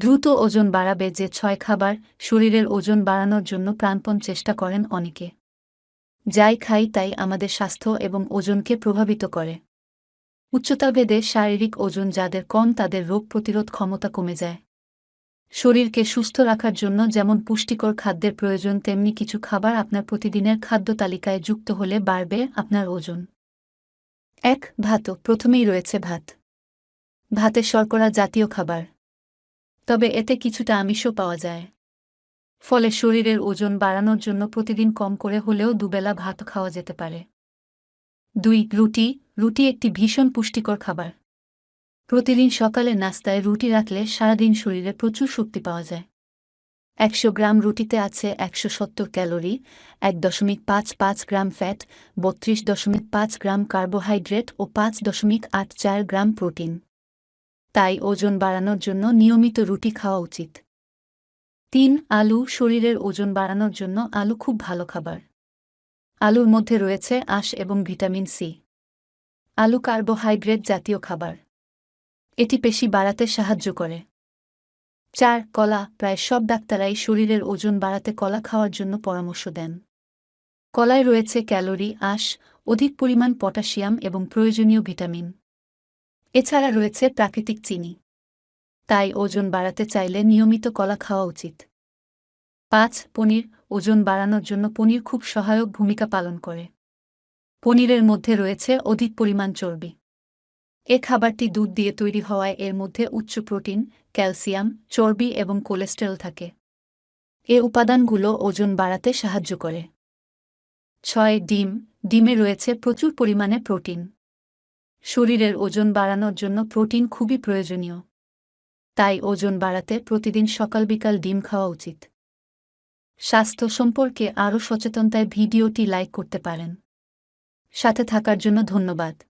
দ্রুত ওজন বাড়াবে যে ছয় খাবার শরীরের ওজন বাড়ানোর জন্য প্রাণপণ চেষ্টা করেন অনেকে। যাই খাই তাই আমাদের স্বাস্থ্য এবং ওজনকে প্রভাবিত করে। উচ্চতাভেদে শারীরিক ওজন যাদের কম তাদের রোগ প্রতিরোধ ক্ষমতা কমে যায়। শরীরকে সুস্থ রাখার জন্য যেমন পুষ্টিকর খাদ্যের প্রয়োজন, তেমনি কিছু খাবার আপনার প্রতিদিনের খাদ্য তালিকায় যুক্ত হলে বাড়বে আপনার ওজন। এক ভাত প্রথমেই রয়েছে ভাত। ভাতে শর্করা জাতীয় খাবার। তবে এতে কিছুটা আমিষও পাওয়া যায়। ফলে শরীরের ওজন বাড়ানোর জন্য প্রতিদিন কম করে হলেও দুবেলা ভাত খাওয়া যেতে পারে। দুই, রুটি। রুটি একটি ভীষণ পুষ্টিকর খাবার। প্রতিদিন সকালে নাস্তায় রুটি রাখলে সারাদিন শরীরে প্রচুর শক্তি পাওয়া যায়। একশো গ্রাম রুটিতে আছে একশো সত্তর ক্যালোরি, এক দশমিক পাঁচ পাঁচ গ্রাম ফ্যাট, বত্রিশ দশমিক পাঁচ গ্রাম কার্বোহাইড্রেট ও পাঁচ দশমিক আট চার গ্রাম প্রোটিন। তাই ওজন বাড়ানোর জন্য নিয়মিত রুটি খাওয়া উচিত। তিন, আলু শরীরের ওজন বাড়ানোর জন্য আলু খুব ভালো খাবার। আলুর মধ্যে রয়েছে আঁশ এবং ভিটামিন সি। আলু কার্বোহাইড্রেট জাতীয় খাবার। এটি পেশি বাড়াতে সাহায্য করে। চার, কলা। প্রায় সব ডাক্তারাই শরীরের ওজন বাড়াতে কলা খাওয়ার জন্য পরামর্শ দেন। কলায় রয়েছে ক্যালোরি, আঁশ, অধিক পরিমাণ পটাশিয়াম এবং প্রয়োজনীয় ভিটামিন। এছাড়া রয়েছে প্রাকৃতিক চিনি। তাই ওজন বাড়াতে চাইলে নিয়মিত কলা খাওয়া উচিত। পাঁচ, পনির ওজন বাড়ানোর জন্য পনির খুব সহায়ক ভূমিকা পালন করে। পনিরের মধ্যে রয়েছে অধিক পরিমাণ চর্বি। এ খাবারটি দুধ দিয়ে তৈরি হওয়ায় এর মধ্যে উচ্চ প্রোটিন, ক্যালসিয়াম, চর্বি এবং কোলেস্টেরল থাকে। এ উপাদানগুলো ওজন বাড়াতে সাহায্য করে। ছয়, ডিম। ডিমে রয়েছে প্রচুর পরিমাণে প্রোটিন। শরীরের ওজন বাড়ানোর জন্য প্রোটিন খুবই প্রয়োজনীয়। তাই ওজন বাড়াতে প্রতিদিন সকাল বিকাল ডিম খাওয়া উচিত। স্বাস্থ্য সম্পর্কে আরও সচেতনতায় ভিডিওটি লাইক করতে পারেন। সাথে থাকার জন্য ধন্যবাদ।